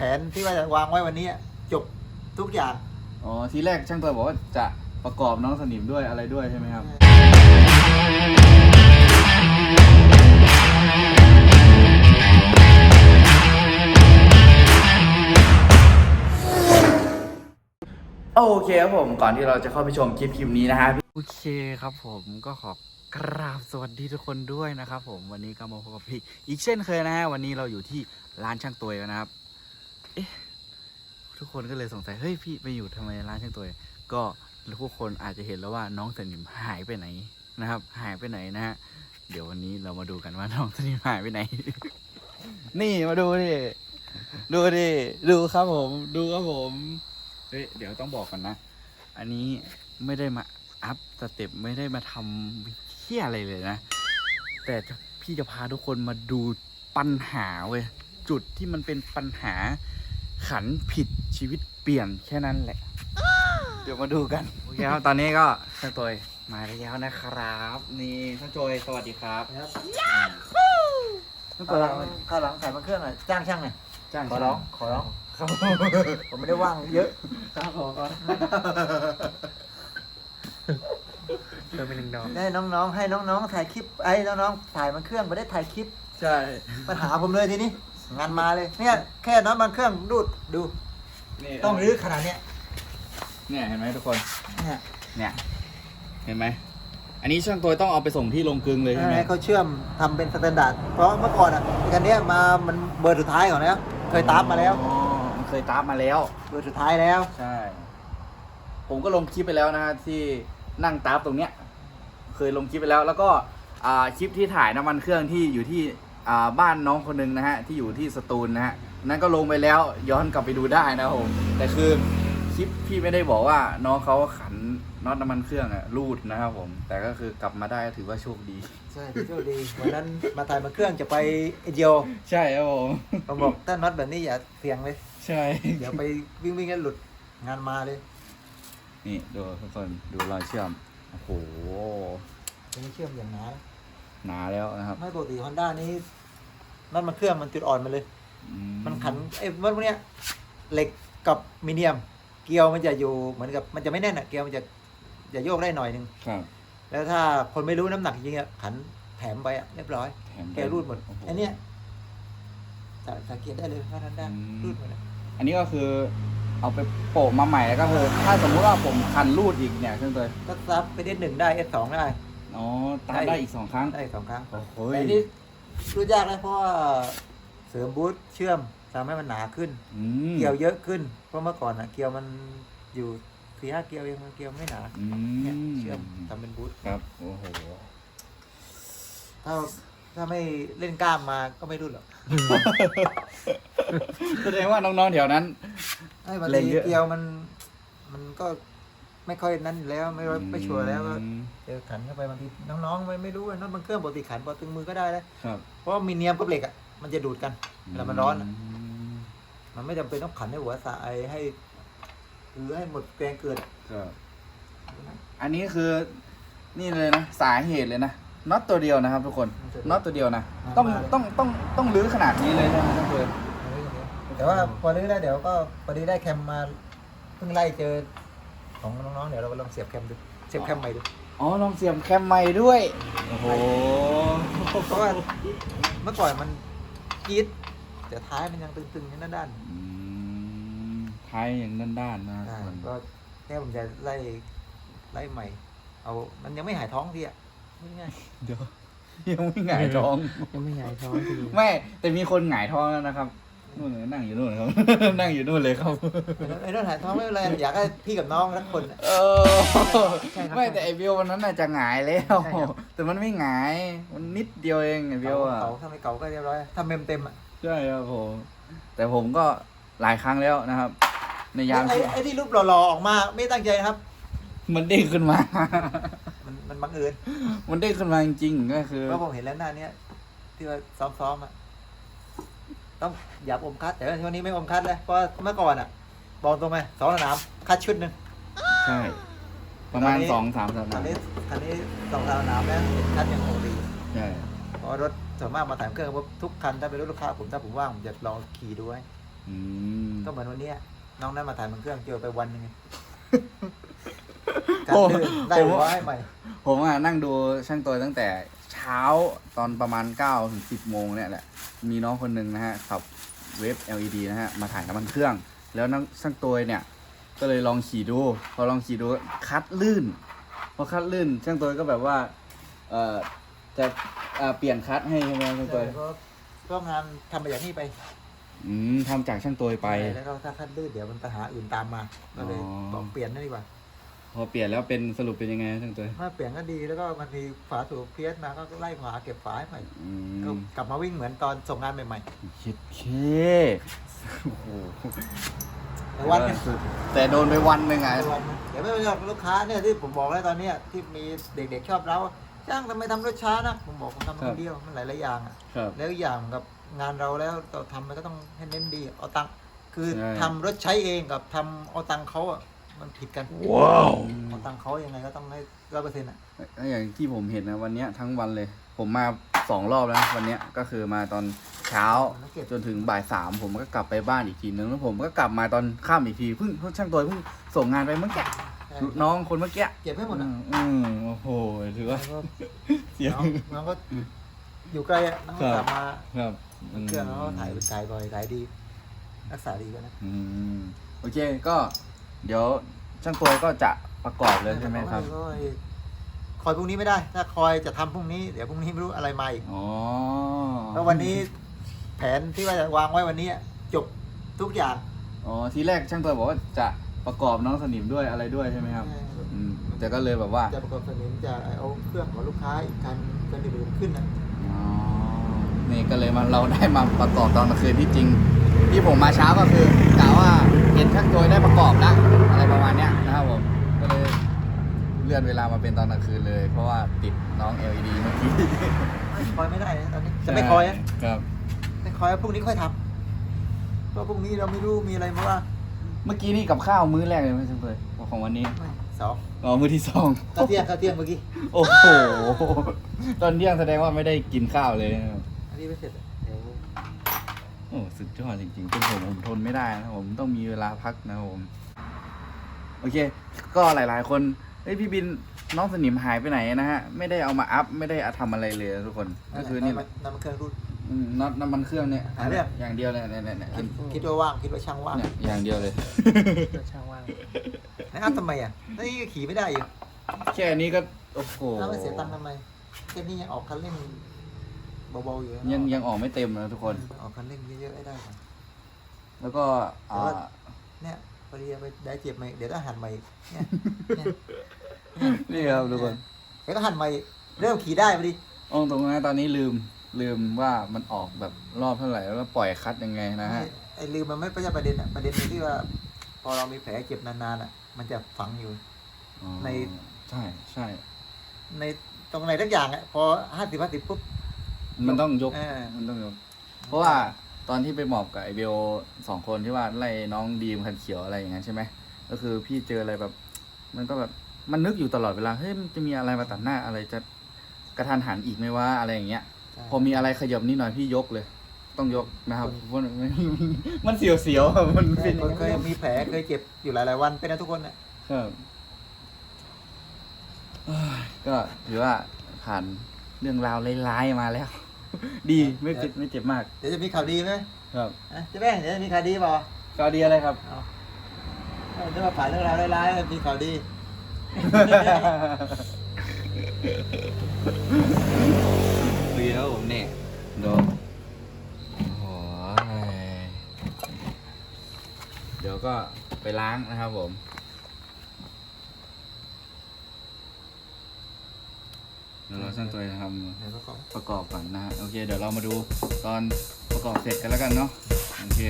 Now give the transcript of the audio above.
แผนที่ว่าจะวางไว้วันนี้จบทุกอย่าง อ๋อ ทีแรกช่างตัวบอกว่าจะประกอบน้องสนิมด้วยอะไรด้วยใช่ไหมครับ โอเคครับผม ก่อนที่เราจะเข้าไปชมคลิปคลิปนี้นะฮะ โอเคครับผมก็ขอกราบสวัสดีทุกคนด้วยนะครับผมวันนี้ก็มาพบกับพี่อีกเช่นเคยนะฮะวันนี้เราอยู่ที่ร้านช่างตัวยกันนะครับเอ๊ะทุกคนก็เลยสงสัย เฮ้ยพี่ไปอยู่ทำไมร้านช่างตัวยก็ทุกคนอาจจะเห็นแล้วว่าน้องสนิมหายไปไหนนะครับ หายไปไหนนะฮะ เดี๋ยววันนี้เรามาดูกันว่าน้องสนิมหายไปไหน นี่มาดูดิ ดูดิ ดูครับผม ดูครับผม เฮ้ยเดี๋ยวต้องบอกก่อนนะ อันนี้ไม่ได้มาอัพสเต็ปไม่ได้มาทำเที่ยอะไรเลยนะ แต่จะพี่จะพาทุกคนมาดูปัญหาเว้ย จุดที่มันเป็นปัญหา ขันผิดชีวิตเปลี่ยนแค่นั้นแหละ เดี๋ยวมาดูกันโอเคครับตอนนี้ก็ท่านโจยมาแล้วนะครับ นี่ท่านโจยสวัสดีครับนะครับท่านโจข้าวยหลังข้าวหลังขายมันเครื่องอะจ้างช่างหน่อยจ้างขอร้องขอร้องครับผมไม่ได้ว่างเยอะครับผมเติมไปหนึ่งดอกให้น้องๆ ให้น้องๆถ่ายคลิปไอ้น้องๆถ่ายมันเครื่องไม่ได้ถ่ายคลิปใช่ปัญหาผมเลยทีนี้ งานมาเลย เนี่ยแค่น้องมันเครื่องดูดดูนี่ต้องรื้อขนาดเนี้ยเนี่ยเห็นไหมทุกคน เนี่ยเนี่ย เห็นไหม อันนี้ช่างตัวต้องเอาไปส่งที่โรงกลึงเลยใช่ไหมให้เขาเชื่อมทำเป็นสแตนดาร์ดเพราะเมื่อก่อนอะกันเนี้ยมามันเบอร์สุดท้ายก่อนแล้วเคยตามมาแล้ว อ๋อมันเคยตามมาแล้ว เบอร์สุดท้ายแล้ว ใช่ ผมก็ลงคลิปไปแล้วนะฮะที่นั่งตามตรงเนี้ย เคยลงคลิปไปแล้ว แล้วก็อ่าคลิปที่ถ่ายน้ำมันเครื่องที่อยู่ที่อ่า บ้านน้องคนหนึงนะฮะที่อยู่ที่สตูลนะฮะนั้นก็ลงไปแล้วย้อนกลับไปดูได้นะครับผมแต่คือคลิปพี่ไม่ได้บอกว่าน้องเขาขันน็อตน้ำมันเครื่องอะรูดนะครับผม แต่ก็คือกลับมาได้ถือว่าโชคดี ใช่โชคดีวันนั้นมาถ่ายมันเครื่องจะไปเอเดียวใช่ครับผมผมบอกถ้าน็อตแบบนี้อย่าเสี่ยงเลย ใช่เดี๋ยวไปวิ่งวิ่งกันหลุดงานมาเลย นี่ดูทุกคนดูรอยเชื่อมโอ้โหจะไม่เชื่อมอย่างหนานะ หนาแล้วนะครับไม่ปกติฮอนด้านี้นั่นมันเครื่องมันจุดอ่อนมันเลยอืมันขันไอ้มันพวกเนี้ยเหล็กกับมีเนียม เกลียวมันจะอยู่เหมือนกับมันจะไม่แน่นอะเกลียวมันจะจะโยกได้หน่อยหนึงครับ แล้วถ้าคนไม่รู้น้ำหนักจริงๆอะขันแถมไปอะเรียบร้อยแถมไปแกรูดหมดโโอันเนี้ยสัสังเกตได้เลยว่าฮอนด้าอืมรูดหมดเลยอันนี้ก็คือเอาไปโปะมาใหม่แล้วก็คือ ถ้าสมมุติว่าผมคันรูดอีกเนี่ยเครื่องตัวก็ซับไปได้หนึ่งได้เอสสองได้ อ๋อตามได้อีกสองครั้งได้สองครั้งโอ้โหแต่อันนี้รูดยากนะเพราะว่าเสริมบูทเชื่อมทำให้มันหนาขึ้น อืมเกลียวเยอะขึ้น เพราะเมื่อก่อนอะเกลียวมันอยู่สี่ห้าเกลียวเองมันเกลียวไม่หนาอืเนี่ยมเชื่อมทำเป็นบูทครับโอ้โหถ้าถ้าไม่เล่นกล้ามมาก็ไม่รุ่นหรอกแสดงว่าน้องๆแถวนั้น ไอ้บางเล่นทีเยอะ เกลียวมัน มันก็ ไม่ค่อยนั้นอยู่แล้วไม่ร้อยไม่ชัวร์แล้วก็อืมเจอขันเข้าไปบางทีน้องๆไม่ไม่รู้ว่าน็อตบางเครื่องปกติขันพอตึงมือก็ได้แล้วครับเพราะว่ามีเนียมกับเหล็กอะมันจะดูดกันเวลามันร้อนอะมมันไม่จำเป็นต้องขันให้หัวสายให้หรือให้หมดแรงเกิดครับ อันนี้คือนี่เลยนะสาเหตุเลยนะน็อตตัวเดียวนะครับ ทุกคนน็อตตัวเดียวนะต้องต้องต้องต้องรื้อขนาดนี้เลยใช่ไหมทุกคนแต่ว่าพอรื้อได้เดี๋ยวก็พอดีได้แคมมาเพิ่งไล่เจอ ของน้องๆเดี๋ยวเราลองเสียบแคมดูเสียบแคมใหม่ดูอ๋อลองเสียบแคมใหม่ด้วย โอ้โหเพราะว่าเมื่อก่อนมันกรีดแต่ท้ายมันยังตึงๆนั่นด้านอืมท้ายอย่างด้านๆนะๆทุกคนก็แค่ผมจะไล่ไล่ใหม่ เอามันยังไม่หายท้องทีอะไม่ง่ายเดี๋ยวยังไม่หงายท้องยังไม่ใหญ่ท้องที ไม่แต่มีคนหงายท้องแล้วนะครับ นู่นนั่งอยู่นู่นครับ นั่งอยู่นู่นเลยครับ ไอ้เรื่องหายท้องไม่เป็นไรอยากให้พี่กับน้องรักคนอะเออไม่แต่ไอเบลวันนั้นน่ะจะหงายแล้วแต่มันไม่หงาย มันนิดเดียวเองไอเบลอะ เก่าถ้าไม่เก่าก็เรียบร้อยถ้าเมมเต็มอะใช่ครับผม แต่ผมก็หลายครั้งแล้วนะครับ ในยามไอ้ที่ไอ้ที่รูปหล่อๆออกมาไม่ตั้งใจนะครับ มันเด้งขึ้นมา มันมันบังเอิญมันเด้งขึ้นมาจริงๆก็คือ เพราะผมเห็นแล้วหน้าเนี้ยที่ว่าซ้อมๆอะ ต้องอย่าอมคัดแต่ว่าช่วงนี้ไม่อมคัดเลยเพราะว่าเมื่อก่อนอะบอกตรงไหมสองสนามคัดชุดหนึ่งใช่ ประมาณตอนนี้สองสามสัปคัดานห์นี้คันนี้สองสนามแล้วคัดอย่างปกติใช่เพราะรถส่วนมากมาถ่ายเครื่องปุ๊บทุกคันถ้าเป็นรถลูกค้าผมถ้าผมว่างผมจะลองขี่ดูไว้ออืมก็เหมือนวันเนี้ยน้องนั้นมาถ่ายมันเครื่องเจอไปวันหนึงไงกัดโอ้ลื่นได้ผมหัวให้ใหม่ผมอะนั่งดูช่างตัวตั้งแต่ เช้าตอนประมาณ9ถึง10 โมงเนี่ยแหละ มีน้องคนหนึ่งนะฮะขับเว็บ LED นะฮะ มาถ่ายน้ำมันเครื่อง แล้วนักช่างตัวเนี่ย ก็เลยลองขี่ดู พอลองขี่ดูคัดลื่น พอคัดลื่นช่างตัวก็แบบว่า เอ่อ จะเอ่อเปลี่ยนคัดให้ใช่ไหมช่างตัวก็ก็งานทำไปอย่างนี้ไปอืมทำจากช่างตัวไป แล้วก็ถ้าคัดลื่นเดี๋ยวมันปัญหาอื่นตามมาก็เลยอ๋อบอกเปลี่ยนนั่นดีกว่าพ อเปลี่ยนแล้วเป็นสรุปเป็นยังไงช่างตัวถ้าเปลี่ยนก็ดีแล้วก็มันมีฝาสูบเพียสมาก็ไล่ฝาเก็บฝาให้ใหม่อืก็มกลับมาวิ่งเหมือนตอนส่งงานใหม่คิดเคโอ้โหๆแต่วันหนึงแต่โดนไปวันหนึ่งอะแต่วันหนึ่งเดี๋ยวไม่เป็นไรลูกค้าเนี่ยที่ผมบอกแล้วตอนเนี้ยที่มีเด็กๆชอบเราช่างทำไมทำรถช้านะผมบอกผมทำคนเดียวมันหลายๆอย่างอะครับแล้วอย่างกับงานเราแล้วเราทำมันก็ต้องให้เน้นดีเอาตังค์คือใช่ทำรถใช้เองกับทำเอาตังค์เขาอะ มันผิดกันว้าวเอาตังค์เขายังไงก็ต้องให้ร้อยเปอร์เซ็นต์อะอย่างที่ผมเห็นนะวันเนี้ยทั้งวันเลย ผมมาสองรอบแล้วนะวันเนี้ยก็คือมาตอนเช้าแล้วเก็บจนถึงบ่ายสามผมก็กลับไปบ้านอีกทีนึงแล้วผมก็กลับมาตอนค่ำอีกทีเพิ่งเพิ่งช่างตัวเพิ่งส่งงานไปเมื่อกี้ใช่น้องคนเมื่อกี้เก็บให้หมดอือะมอืมโอ้โหถือว่าแล้วก็เสียงน้องน้องก็อยู่ไกลอะน้องก็ครับกลับมาครับเครื่องแล้วก็ถ่ายถ่ายบ่อยถ่ายดี รักษาดีกันนะอืมโอเคก็ เดี๋ยวช่างตัวก็จะประกอบเลยใช่ไหมครับก็คอยพรุ่งนี้ไม่ได้ ถ้าคอยจะทำพรุ่งนี้ เดี๋ยวพรุ่งนี้ไม่รู้อะไรมาอีกอ๋อแล้ววันนี้แผนที่ว่าจะวางไว้วันนี้จบทุกอย่างอ๋อทีแรกช่างตัวบอกว่าจะประกอบน้องสนิมด้วยอะไรด้วยใช่ไหมครับ อืมแต่ก็เลยแบบว่าจะประกอบสนิมจะเอาเครื่องของลูกค้าอีกคันกันอื่นๆขึ้นอะอ๋อ นี่ก็เลยมาเราได้มาประกอบตอนกลางคืนที่จริง ที่ผมมาเช้าก็คือกะว่าเห็นช่างโจยได้ประกอบแล้วอะไรประมาณเนี้ยนะครับผมก็เลยเลื่อนเวลามาเป็นตอนกลางคืนเลย เพราะว่าติดน้อง LED เมื่อกี้คอยไม่ได้นะตอนนี้จะไม่คอยอะครับไม่คอยพรุ่งนี้ค่อยทำเพราะพรุ่งนี้เราไม่รู้มีอะไรมาว่าเมื่อกี้นี่กับข้าวมื้อแรกเลยไหมช่างโจยของวันนี้ไม่สองอ๋อมื้อที่สองข้าวเที่ยงข้าวเที่ยงเมื่อกี้โอ้โหตอนเที่ยงแสดงว่าไม่ได้กินข้าวเลยนะครับ อันนี้ไม่เสร็จอะเดี๋ยวโอ้สุดยอดจริงๆเป็นผมผมทนไม่ได้นะผมต้องมีเวลาพักนะครับผมโอเค ก็หลายๆ คนเฮ้ยพี่บินน้องสนิมหายไปไหนนะฮะ ไม่ได้เอามาอัพไม่ได้ทำอะไรเลยทุกคน ก็คือนี่ำมัน้ำมันเครื่องรูดอืมน็อตน้ำมันเครื่องเนี่ยหาเรื่อง อย่างเดียวเลยเนี่ยเนี่ยเนี่ยคิดคิดว่าว่างคิดว่าช่างว่างเนี่ยอย่างเดียวเลยก็ช่างว่างนะอ้าวทำไมอะนี่ก็ขี่ไม่ได้อยู่แค่นี้ก็โอ้โหอ้าวไม่เสียตังค์ทำไมแค่นี้ยังออกคันเร่ง เบาๆอยู่นะยังยังออกไม่เต็มนะทุกคน ออกคันเร่งเยอะๆให้ได้ก่อน แล้วก็อ่า เนี่ยพอดีเอาไปได้เจ็บใหม่เดี๋ยวต้องหันใหม่เนี่ยเนี่ยนี่ครับทุกคนเดี๋ยวก็หันใหม่เริ่มขี่ได้พอดีเองตรงนั้นตอนนี้ลืมลืมว่ามันออกแบบรอบเท่าไหร่แล้วก็ปล่อยคัดยังไงนะฮะ ไอ้ลืมมันไม่ใช่ประเด็นอะประเด็นคือที่ว่า พอเรามีแผลเจ็บนานๆอะมันจะฝังอยู่ อ๋อใน ใช่ใช่ในตรงไหนทักอย่างอะพอห้าสิบห้าสิบปุ๊บ มันต้องยกเออ มันต้องยก เพราะว่าตอนที่ไปหมอบกับไอเบลสองคนที่ว่าไล่น้องดีมคันเขียวอะไรอย่างนั้นใช่ไหมก็คือพี่เจออะไรแบบ มันก็แบบมันนึกอยู่ตลอดเวลาเฮ้ยมันจะมีอะไรมาตัดหน้าอะไรจะกระทันหันอีกไหมว่าอะไรอย่างเงี้ยพอมีอะไรขยับนิดหน่อยพี่ยกเลย ต้องยกนะครับเพราะมันมันเสียวๆอะมันใช่เป็นคนเคยมีแผลเคยเจ็บอยู่หลายๆวันเป็นนะทุกคนอะครับเอ้ยก็ถือว่าผ่านเรื่องราวร้ายๆมาแล้ว ดีไม่เจ็บไม่เจ็บมาก เดี๋ยวจะมีข่าวดีไหมครับอะเจ๊แป้งเดี๋ยวจะมีข่าวดีเปล่าก็ดีอะไรครับเอาเอาจะมาผ่านเรื่องราวร้ายๆมีข่าวดีเลี้ยวผมเนี่ยโดนโอ้ยเดี๋ยวก็ไปล้างนะครับผม เดี๋ยวเราสร้างตัวทำเดี๋ยวก็ขอประกอบก่อนนะฮะโอเค เดี๋ยวเรามาดูตอนประกอบเสร็จกันแล้วกันเนาะโอเค